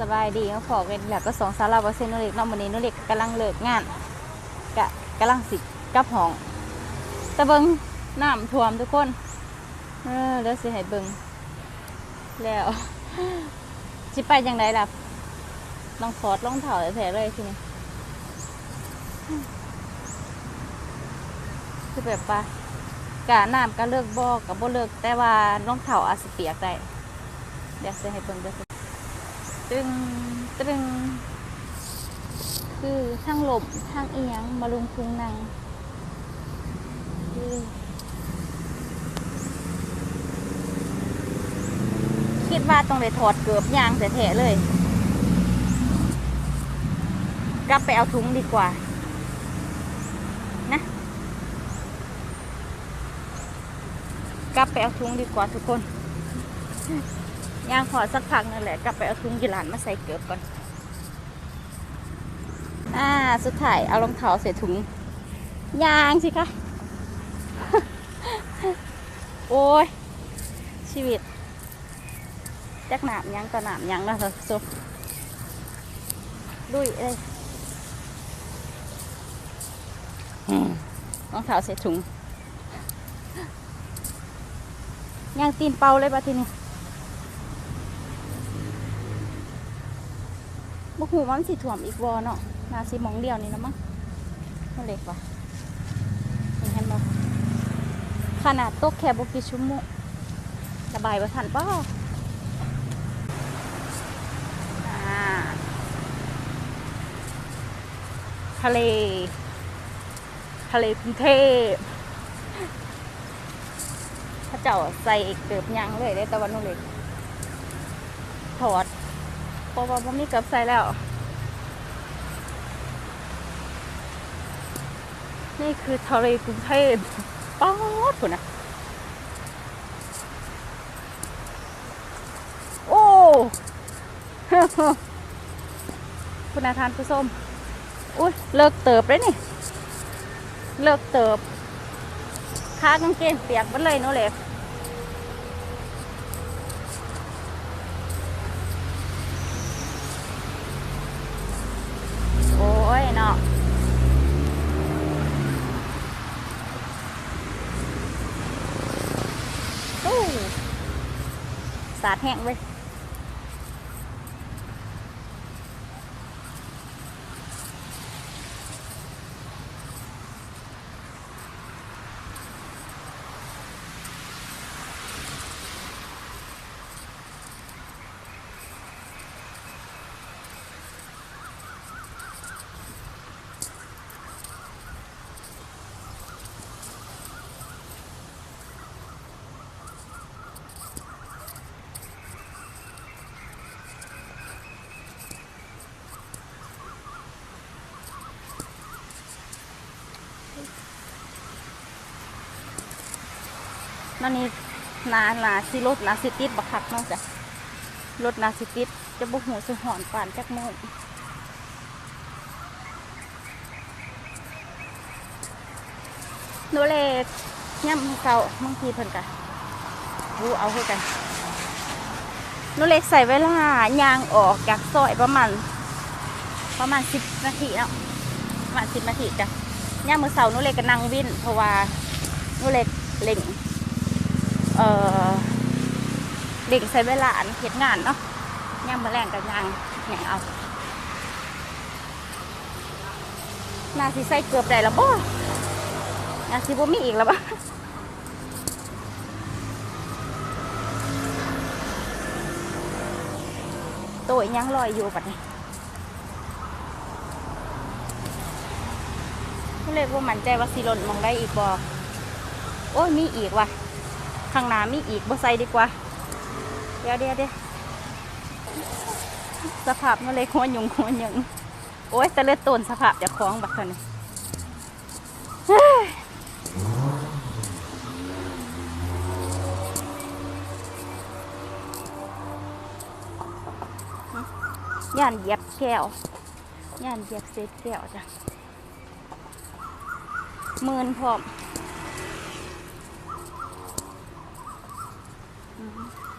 สบายดีเขาขอกันแบบก็สองสาราเปอเซนต์นเล็กน้องวันนี้นเล็กกำลังเลิกงานกะกำลังสิกับห้องตะเบิงน้ำท่วมทุกคนเออเดี๋ยวสิให้เบิงแล้วสิไปยังไงล่ะลองฟอดลองเถาแถเลยทีนี้คือแบบว่ากะน้ำก็เลิกบอกกับบ่เลิกแต่ว่าลองเถาอาจสิเปียกได้เดี๋ยวสิให้เบิงเดี๋ย ตึ้งตึง คือทั้งหลมทั้งเอียงมาลุงพุงนางคิดว่าต้องไปถอดเกือบยางแท้เลย กลับไปเอาถุงดีกว่า นะ กลับไปเอาถุงดีกว่าทุกคน ย่างพอสักพักนั่นแหละกลับไปเอาถุงกีฬานมาใส่เกือบก่อน อ่าสุดท้ายเอารองเท้าใส่ถุงยางสิคะโอ้ย ชีวิตจักหนามยังต่อหนามยังแล้วเถอะสุดุยเอ้ยอืมรองเท้าใส่ถุงยางตีนเป่าเลยปะทีนี้ บุหูว่ามันสิถ่วมอีกวอเนาะนาสิมองเดียวนี่นะมั้งมันเล็กว่ะเห็นบ่ขนาดตกแค่บุกี่ชั่วโมงระบายบ่ทันป้าอ่ทะเล ทะเลกรุงเทพพระเจ้าใส่เกือบยังเลยได้ต่วันนู้นเลยถอด เพราะว่าผมมีเกือบใส่แล้ว นี่คือทะเลกรุงเทพป๊อดคุณนะโอ้คุณอาทานผู้ส้มอุ้ยเลิกเติบเลยนี่ เลิกเติบค้ากางเกงเปียกหมดเลยโนเล็ก โอ้ยเนาะอู้ สาดแห้งเลย นั่นนี่นานาสิรถนาสิติดบักคักเนาะจ้ะรถนาสิติดจะบุกหูสิหอนป่านจักโมงโนเลกย่ำเก่าบางทีเพิ่นกะรู้เอาคือกันโนเล็กใส่เวลายางออกจากซอยประมาณประมาณสิบนาทีเนาะประมาณสิบนาทีจ้ะย่างมือเสาร์โนเล็กก็นั่งวินเพราะว่าโนเล็กเล่ง เอ่อเด็กใช้เวลาอันเฮ็ดงานเนาะย่างมาแรงกับย่างอย่างเอานาสิใส่เกือบได้แล้วบ่นาสิบ่มีอีกแล้วบ่ตัวยังลอยอยู่ปัดนี้ก็เลยว่ามันใจว่าสิหล่นมองได้อีกบ่โอ้ยมีอีกว่ะ ข้างหน้ามีอีกบ่ใส่ดีกว่า เดี๋ยวเดี๋ยวเดี๋ยวสภาพมันเลยหัวหยุงหัวหยุงโอ้ยแต่เลือดต้นสภาพจะคล้องบักเท่านี้ยย่านเยียบแก้วย่านเยียบเศษแก้วจ้ะมืนพร้อม Mm-hmm.